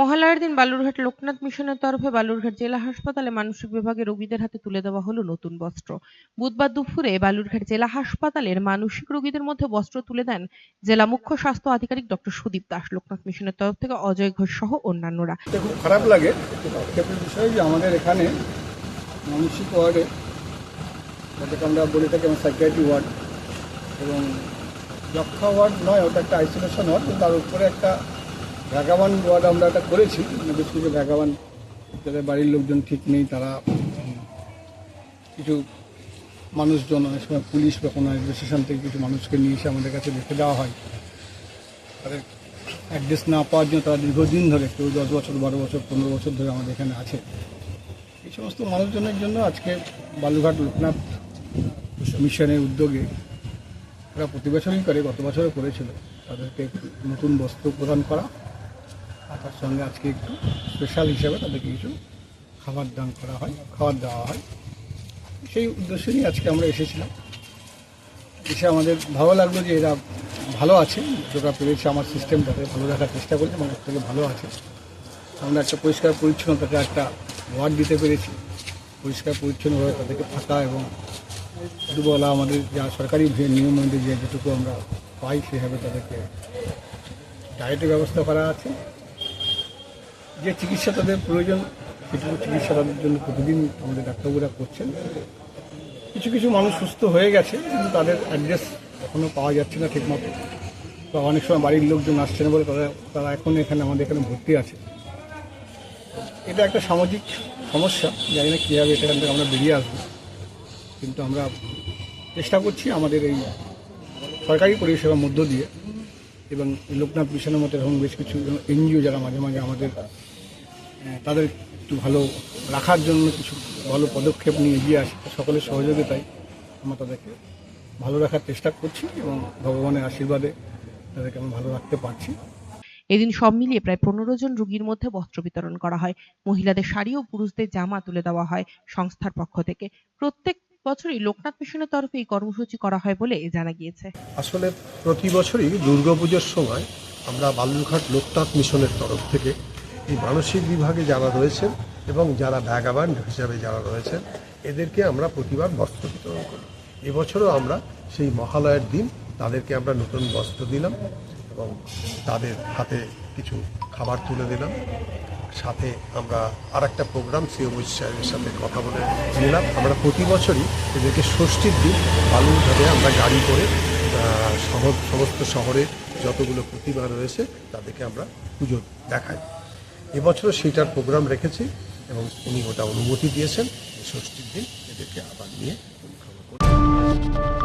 মহালয়ার দিন বালুরঘাট লোকনাথ মিশনের তরফে বালুরঘাট জেলা হাসপাতালে মানসিক বিভাগে রোগীদের হাতে তুলে দেওয়া হলো নতুন বস্ত্র। বুধবার দুপুরে বালুরঘাট জেলা হাসপাতালের মানসিক রোগীদের মধ্যে বস্ত্র তুলে দেন জেলা মুখ্য স্বাস্থ্য আধিকারিক ডক্টর সুদীপ দাস, লোকনাথ মিশনের তরফ থেকে অজয় ঘোষ সহ অন্যান্যরা। খুব খারাপ লাগে। বিষয় যে আমাদের এখানে মানসিক ওয়ার্ডে আমরা বলে থাকি সাইকিয়াট্রি ওয়ার্ড, এবং যক্ষা ওয়ার্ড নয়, ওটা একটা আইসোলেশন ওয়ার্ড তার উপরে একটা ভ্যাগাবান ওয়ার্ড আমরা একটা করেছি। মানে বেশ কিছু ভ্যাগাবান, যাদের বাড়ির লোকজন ঠিক নেই, তারা কিছু মানুষজন অনেক সময় পুলিশ বা কোনো অ্যাডমিনিস্ট্রেশন থেকে কিছু মানুষকে নিয়ে এসে আমাদের কাছে রেখে দেওয়া হয়। তাদের অ্যাড্রেস না পাওয়ার জন্য তারা দীর্ঘদিন ধরে, কেউ দশ বছর, বারো বছর, পনেরো বছর ধরে আমাদের এখানে আছে। এই সমস্ত মানুষজনের জন্য আজকে বালুঘাট লোকনাথ মিশনের উদ্যোগে তারা প্রতি বছরই করে, গত বছরও করেছিল। তাদেরকে নতুন বস্ত্র প্রদান করা। তার সঙ্গে আজকে একটু স্পেশাল হিসেবে তাদেরকে কিছু খাবার দান করা হয়, খাবার দেওয়া হয়। সেই উদ্দেশ্য নিয়ে আজকে আমরা এসেছিলাম। এসে আমাদের ভালো লাগল যে এরা ভালো আছে, যতটা পেরেছে আমার সিস্টেমটাকে ভালো রাখার চেষ্টা করছে এবং থেকে ভালো আছে। আমরা একটা পরিষ্কার পরিচ্ছন্নতাকে একটা ওয়ার্ড দিতে পেরেছি। পরিষ্কার পরিচ্ছন্নভাবে তাদেরকে থাকা এবং দুবেলা আমাদের যা সরকারি নিয়ম অনুযায়ী যেটুকু আমরা পাই, সেভাবে তাদেরকে ডায়েটের ব্যবস্থা করা আছে। যে চিকিৎসা তাদের প্রয়োজন, সেটুকু চিকিৎসা তাদের জন্য প্রতিদিন আমাদের ডাক্তারবাবুরা করছেন। কিছু কিছু মানুষ সুস্থ হয়ে গেছে, কিন্তু তাদের অ্যাড্রেস এখনও পাওয়া যাচ্ছে না ঠিকমতো। বা অনেক সময় বাড়ির লোকজন আসছে না বলে তারা তারা এখন এখানে, আমাদের এখানে ভর্তি আছে। এটা একটা সামাজিক সমস্যা, জানি না কীভাবে এখান থেকে আমরা বেরিয়ে আসব। কিন্তু আমরা চেষ্টা করছি আমাদের এই সরকারি পরিষেবার মধ্য দিয়ে, এবং লোকনাথ মিশনের মতো এরকম বেশ কিছু এনজিও যারা মাঝে মাঝে আমাদের তাদের একটু ভালো রাখার জন্য কিছু ভালো পদক্ষেপ নিয়ে এগিয়ে আসে। সকলের সহযোগিতায় আমরা তাদেরকে ভালো রাখার চেষ্টা করছি এবং ভগবানের আশীর্বাদে তাদেরকে আমরা ভালো রাখতে পারছি। এদিন সব মিলিয়ে প্রায় পনেরো জন রোগীর মধ্যে বস্ত্র বিতরণ করা হয়। মহিলাদের শাড়ি ও পুরুষদের জামা তুলে দেওয়া হয় সংস্থার পক্ষ থেকে। প্রত্যেক বছরই লোকনাথ মিশনের তরফে এই কর্মসূচি করা হয় বলে জানা গিয়েছে। আসলে প্রতি বছরই দুর্গাপুজোর সময় আমরা বালুরঘাট লোকনাথ মিশনের তরফ থেকে এই মানসিক বিভাগে যারা রয়েছেন এবং যারা ভ্যাগাবান হিসাবে যারা রয়েছেন, এদেরকে আমরা প্রতিবার বস্ত্র বিতরণ করি এবছরও আমরা সেই মহালয়ের দিন তাদেরকে আমরা নতুন বস্ত্র দিলাম এবং তাদের হাতে কিছু খাবার তুলে দিলাম। সাথে আমরা আর একটা প্রোগ্রাম সিও সাহেবের সাথে কথা বলে নিলাম। আমরা প্রতি বছরই এদেরকে ষষ্ঠীর দিন বালুরঘাটে আমরা গাড়ি করে সমস্ত শহরে যতগুলো প্রতিমা রয়েছে তাদেরকে আমরা পুজো দেখাই। এবছরও সেইটার প্রোগ্রাম রেখেছি এবং উনি ওটা অনুমতি দিয়েছেন। ষষ্ঠীর দিন এদেরকে আবার নিয়ে পরিক্রমা করবেন